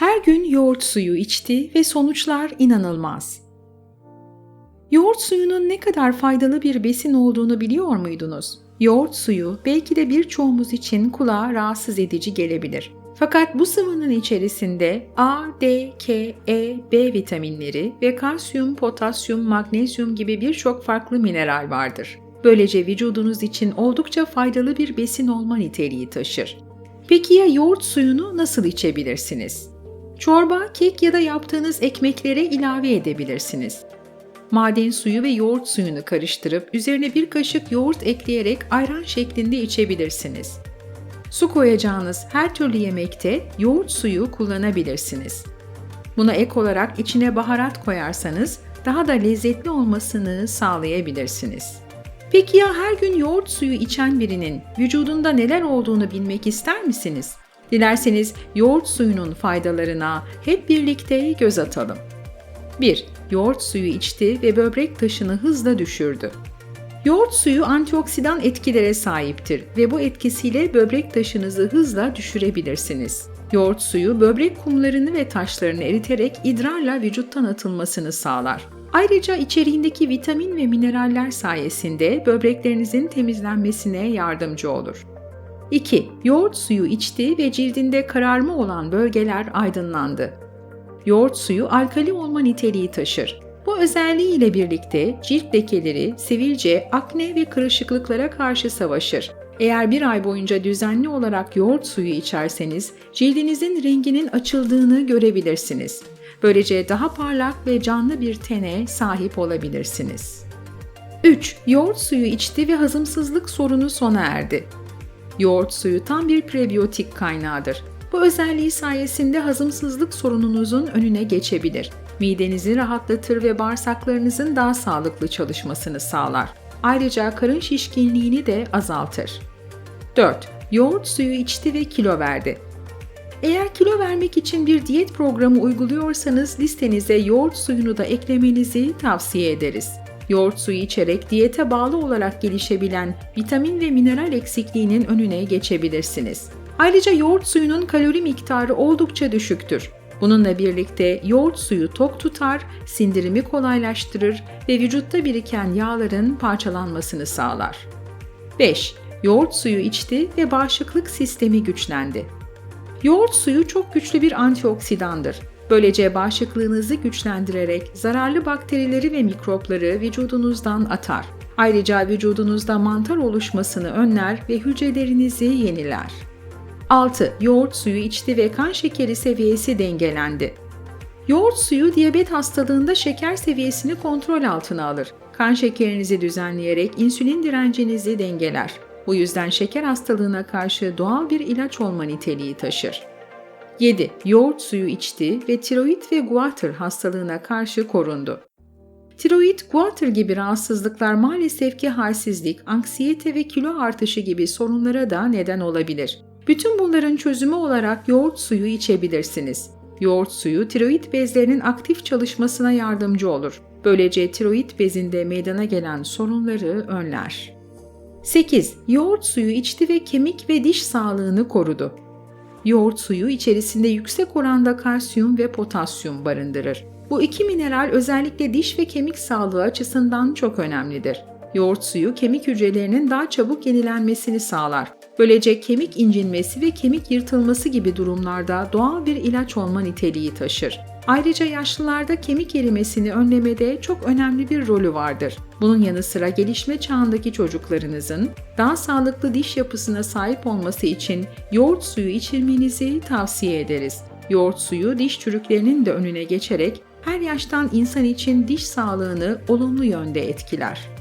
Her gün yoğurt suyu içti ve sonuçlar inanılmaz. Yoğurt suyunun ne kadar faydalı bir besin olduğunu biliyor muydunuz? Yoğurt suyu belki de birçoğumuz için kulağa rahatsız edici gelebilir. Fakat bu sıvının içerisinde A, D, K, E, B vitaminleri ve kalsiyum, potasyum, magnezyum gibi birçok farklı mineral vardır. Böylece vücudunuz için oldukça faydalı bir besin olma niteliği taşır. Peki ya yoğurt suyunu nasıl içebilirsiniz? Çorba, kek ya da yaptığınız ekmeklere ilave edebilirsiniz. Maden suyu ve yoğurt suyunu karıştırıp üzerine bir kaşık yoğurt ekleyerek ayran şeklinde içebilirsiniz. Su koyacağınız her türlü yemekte yoğurt suyu kullanabilirsiniz. Buna ek olarak içine baharat koyarsanız daha da lezzetli olmasını sağlayabilirsiniz. Peki ya her gün yoğurt suyu içen birinin vücudunda neler olduğunu bilmek ister misiniz? Dilerseniz yoğurt suyunun faydalarına hep birlikte göz atalım. 1. Yoğurt suyu içti ve böbrek taşını hızla düşürdü. Yoğurt suyu antioksidan etkilere sahiptir ve bu etkisiyle böbrek taşınızı hızla düşürebilirsiniz. Yoğurt suyu böbrek kumlarını ve taşlarını eriterek idrarla vücuttan atılmasını sağlar. Ayrıca içeriğindeki vitamin ve mineraller sayesinde böbreklerinizin temizlenmesine yardımcı olur. 2. Yoğurt suyu içti ve cildinde kararma olan bölgeler aydınlandı. Yoğurt suyu alkali olma niteliği taşır. Bu özelliği ile birlikte cilt lekeleri, sivilce, akne ve kırışıklıklara karşı savaşır. Eğer bir ay boyunca düzenli olarak yoğurt suyu içerseniz cildinizin renginin açıldığını görebilirsiniz. Böylece daha parlak ve canlı bir tene sahip olabilirsiniz. 3. Yoğurt suyu içti ve hazımsızlık sorunu sona erdi. Yoğurt suyu tam bir prebiyotik kaynağıdır. Bu özelliği sayesinde hazımsızlık sorununuzun önüne geçebilir. Midenizi rahatlatır ve bağırsaklarınızın daha sağlıklı çalışmasını sağlar. Ayrıca karın şişkinliğini de azaltır. 4. Yoğurt suyu içti ve kilo verdi. Eğer kilo vermek için bir diyet programı uyguluyorsanız listenize yoğurt suyunu da eklemenizi tavsiye ederiz. Yoğurt suyu içerek diyete bağlı olarak gelişebilen vitamin ve mineral eksikliğinin önüne geçebilirsiniz. Ayrıca yoğurt suyunun kalori miktarı oldukça düşüktür. Bununla birlikte yoğurt suyu tok tutar, sindirimi kolaylaştırır ve vücutta biriken yağların parçalanmasını sağlar. 5. Yoğurt suyu içti ve bağışıklık sistemi güçlendi. Yoğurt suyu çok güçlü bir antioksidandır. Böylece bağışıklığınızı güçlendirerek zararlı bakterileri ve mikropları vücudunuzdan atar. Ayrıca vücudunuzda mantar oluşmasını önler ve hücrelerinizi yeniler. 6. Yoğurt suyu içti ve kan şekeri seviyesi dengelendi. Yoğurt suyu diyabet hastalığında şeker seviyesini kontrol altına alır. Kan şekerinizi düzenleyerek insülin direncinizi dengeler. Bu yüzden şeker hastalığına karşı doğal bir ilaç olma niteliği taşır. 7. Yoğurt suyu içti ve tiroid ve guatr hastalığına karşı korundu. Tiroid, guatr gibi rahatsızlıklar maalesef ki halsizlik, anksiyete ve kilo artışı gibi sorunlara da neden olabilir. Bütün bunların çözümü olarak yoğurt suyu içebilirsiniz. Yoğurt suyu tiroid bezlerinin aktif çalışmasına yardımcı olur. Böylece tiroid bezinde meydana gelen sorunları önler. 8. Yoğurt suyu içti ve kemik ve diş sağlığını korudu. Yoğurt suyu içerisinde yüksek oranda kalsiyum ve potasyum barındırır. Bu iki mineral özellikle diş ve kemik sağlığı açısından çok önemlidir. Yoğurt suyu kemik hücrelerinin daha çabuk yenilenmesini sağlar. Böylece kemik incinmesi ve kemik yırtılması gibi durumlarda doğal bir ilaç olma niteliği taşır. Ayrıca yaşlılarda kemik erimesini önlemede çok önemli bir rolü vardır. Bunun yanı sıra gelişme çağındaki çocuklarınızın daha sağlıklı diş yapısına sahip olması için yoğurt suyu içirmenizi tavsiye ederiz. Yoğurt suyu diş çürüklerinin de önüne geçerek her yaştan insan için diş sağlığını olumlu yönde etkiler.